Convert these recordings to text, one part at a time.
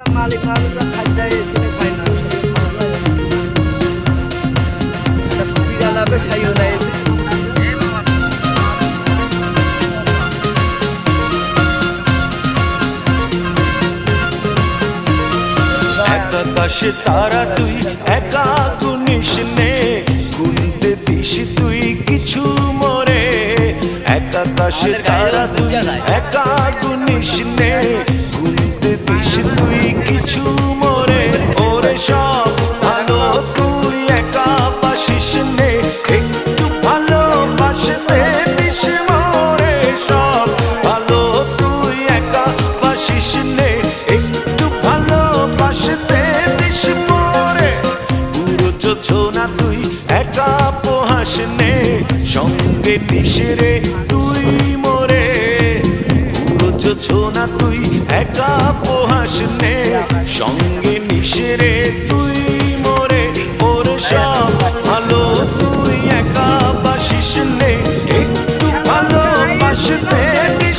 মালিক মানুষরা খাদ্য এখানে খায় না। শরীর একটা বিড়াল খাইও না এতে। তারা তুই একা গুনিস নে। গুনতে দিস তুই কিছু মরে। এক আকাশে তারা তুই একা গুনিস নে। গুনতে দিস তুই কিছু মরে, ওরে সব ভালো, তুই একা বাসিস নে, একটু ভালো দিস মরে, সব ভালো, তুই একা বাসিস নে, একটু ভালো দিস মরে। পুরো যোজনা তুই একা পোহাস নে, সঙ্গে নিশরে তুই পুরো যোজনা তুই? একা পোহাস নে সঙ্গে নিশরে তুই মরে ওর সব ভালো। তুই একা বাসিস নে একটু ভালো বাসতে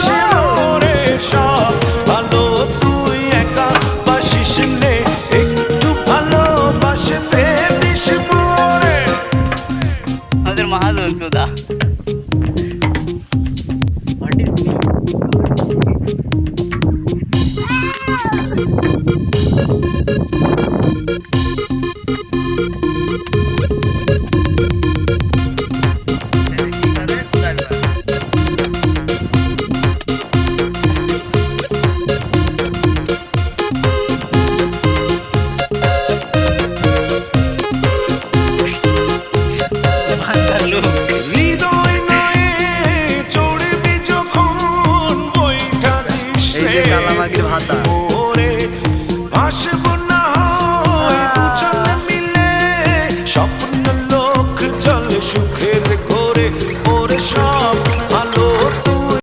মরে সব ভালো। তুই একা বাসিস নে একটু ভালো বাসতে দিস মরে আমাদের মাহাজন Thank you.